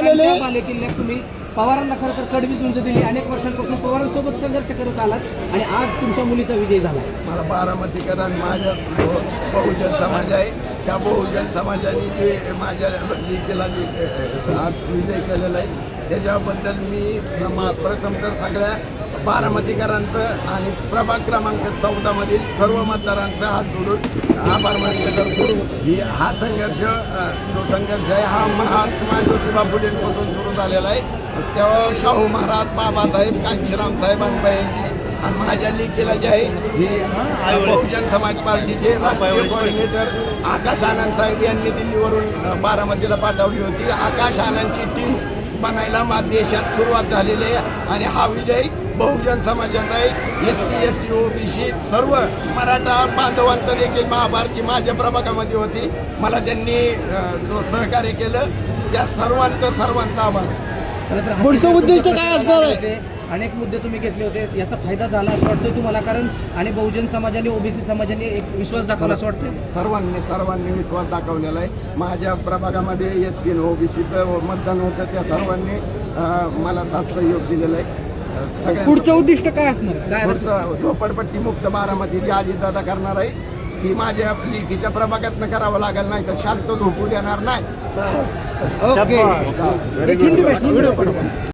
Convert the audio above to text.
आलेले बालेकिल्ल्यात तुम्ही पवारांना खरं तर कडवी झुंज दिली अनेक वर्षांपासून पवारांसोबत संघर्ष करत आलात आणि आज तुमच्या मुलीचा विजय झाला. मला बारामतीकरण माझ्या बहुजन समाज आहे. त्या बहुजन समाजाने जे माझ्या लेकीला मी आज विजय केलेला आहे त्याच्याबद्दल मी मा- प्रथम तर सगळ्या बारामतीकरांचं आणि प्रभाग क्रमांक चौदामधील सर्व मतदारांचा हात जोडून आभार मान्य करतो ही हा संघर्ष जो संघर्ष आहे हा महात्मा ज्योतिबा फुलेंपासून सुरू झालेला आहे. तेव्हा शाहू महाराज बाबासाहेब कांशीराम साहेब यांची आणि माझ्या लेखीला जे आहे हे बहुजन समाज पार्टीचे राष्ट्रीय कोऑर्डिनेटर आकाश आनंद साहेब यांनी दिल्लीवरून बारामतीला पाठवली होती. आकाश आनंदची टीम बनायला मा देशात सुरुवात झालेली आहे. आणि हा विजय बहुजन समाजाचा आहे S T S T OBC सर्व मराठा बांधवांचं देखील महाभारती माझ्या प्रभागामध्ये होती. मला त्यांनी जो सहकार्य केलं. त्या सर्वांचं सर्वांचा आभार. पुढचं उद्दिष्ट काय असणार आहे? अनेक मुद्दे तुम्ही घेतले होते. याचा फायदा झाला असं वाटतंय तुम्हाला? कारण आणि बहुजन समाजाने ओबीसी समाजाने एक विश्वास दाखवला असं वाटतंय? सर्वांनी सर्वांनी विश्वास दाखवलेला आहे. माझ्या प्रभागामध्ये एस सी ओबीसीचं मतदान होतं. त्या सर्वांनी मला साथ सहयोग दिलेला आहे. पुढचं उद्दिष्ट काय असणार? झोपडपट्टी मुक्त बारामती जी अजितदादा करणार आहे ती माझ्या लेखीच्या प्रभागातनं करावं लागेल नाही तर शांत झोपू देणार नाही. ओके.